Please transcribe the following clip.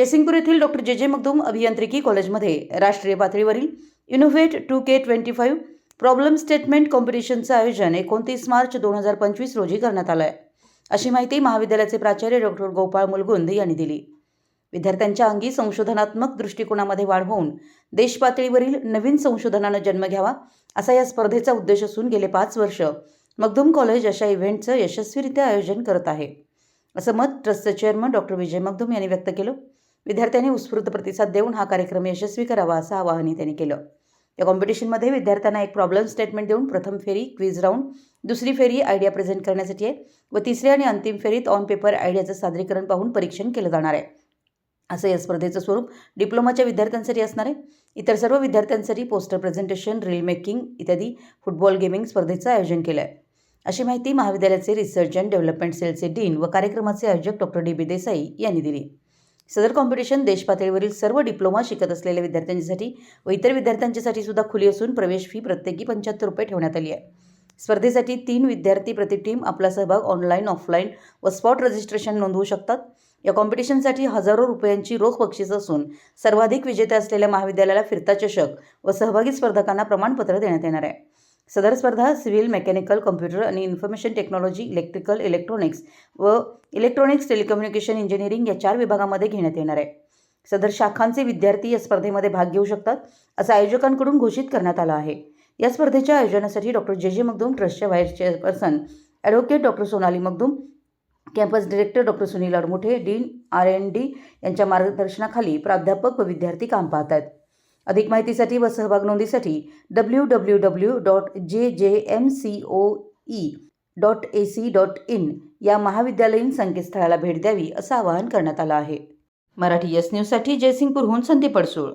केसिंगपूर येथील डॉक्टर जे. जे. मगदूम अभियांत्रिकी कॉलेजमध्ये राष्ट्रीय पातळीवरील innovate to K twenty five problem statement कॉम्पिटिशनचं आयोजन एकोणतीस मार्च दोन हजार पंचवीस रोजी करण्यात आलं आहे अशी माहिती महाविद्यालयाचे प्राचार्य डॉक्टर गोपाळ मुलगुंद यांनी दिली. विद्यार्थ्यांच्या अंगी संशोधनात्मक दृष्टिकोनामध्ये वाढ होऊन देशपातळीवरील नवीन संशोधनानं जन्म घ्यावा असा या स्पर्धेचा उद्देश असून गेले पाच वर्ष मगदूम कॉलेज अशा इव्हेंटचं यशस्वीरित्या आयोजन करत आहे. असं मत ट्रस्टचे चेअरमन डॉक्टर विजय मगदूम यांनी व्यक्त केलं. विद्यार्थ्यांनी उत्स्फूर्त प्रतिसाद देऊन हा कार्यक्रम यशस्वी करावा असं आवाहनही त्यांनी केलं. या कॉम्पिटिशनमध्ये विद्यार्थ्यांना एक प्रॉब्लेम स्टेटमेंट देऊन प्रथम फेरी क्विज राऊंड दुसरी फेरी आयडिया प्रेझेंट करण्यासाठी आहे व तिसऱ्या आणि अंतिम फेरीत ऑन पेपर आयडियाचं सादरीकरण पाहून परीक्षण केलं जाणार आहे. असं या स्पर्धेचं स्वरूप डिप्लोमाच्या विद्यार्थ्यांसाठी असणार आहे. इतर सर्व विद्यार्थ्यांसाठी पोस्टर प्रेझेंटेशन रील मेकिंग इत्यादी फुटबॉल गेमिंग स्पर्धेचं आयोजन केलं आहे अशी माहिती महाविद्यालयाचे रिसर्च अँड डेव्हलपमेंट सेलचे डीन व कार्यक्रमाचे आयोजक डॉक्टर डी बी देसाई यांनी दिली. सदर कॉम्पिटिशन देशपातळीवरील सर्व डिप्लोमा शिकत असलेल्या विद्यार्थ्यांसाठी व इतर विद्यार्थ्यांच्यासाठी सुद्धा खुली असून प्रवेश फी प्रत्येकी पंच्याहत्तर रुपये ठेवण्यात आली आहे. स्पर्धेसाठी तीन विद्यार्थी प्रति टीम आपला सहभाग ऑनलाईन ऑफलाईन व स्पॉट रजिस्ट्रेशन नोंदवू शकतात. या कॉम्पिटिशनसाठी हजारो रुपयांची रोख बक्षीस असून सर्वाधिक विजेते असलेल्या महाविद्यालयाला फिरता चषक व सहभागी स्पर्धकांना प्रमाणपत्र देण्यात येणार आहे. सदर स्पर्धा सिव्हिल मेकॅनिकल कॉम्प्युटर आणि इन्फॉर्मेशन टेक्नॉलॉजी इलेक्ट्रिकल इलेक्ट्रॉनिक्स व इलेक्ट्रॉनिक्स टेलिकम्युनिकेशन इंजिनिअरिंग या चार विभागामध्ये घेण्यात येणार आहे. सदर शाखांचे विद्यार्थी या स्पर्धेमध्ये भाग घेऊ शकतात असं आयोजकांकडून घोषित करण्यात आलं आहे. या स्पर्धेच्या आयोजनासाठी डॉक्टर जे. जे. मगदूम ट्रस्टच्या vice chairperson advocate doctor Sonali Magdum campus director doctor Sunil Admuthe dean R N D यांच्या मार्गदर्शनाखाली प्राध्यापक व विद्यार्थी काम पाहत आहेत. अधिक माहितीसाठी व सहभाग नोंदीसाठी W W W dot J J M C O E dot A C dot in या महाविद्यालयीन संकेतस्थळाला भेट द्यावी असं आवाहन करण्यात आलं आहे. मराठी यस न्यूजसाठी जयसिंगपूरहून संदीप पडसूळ.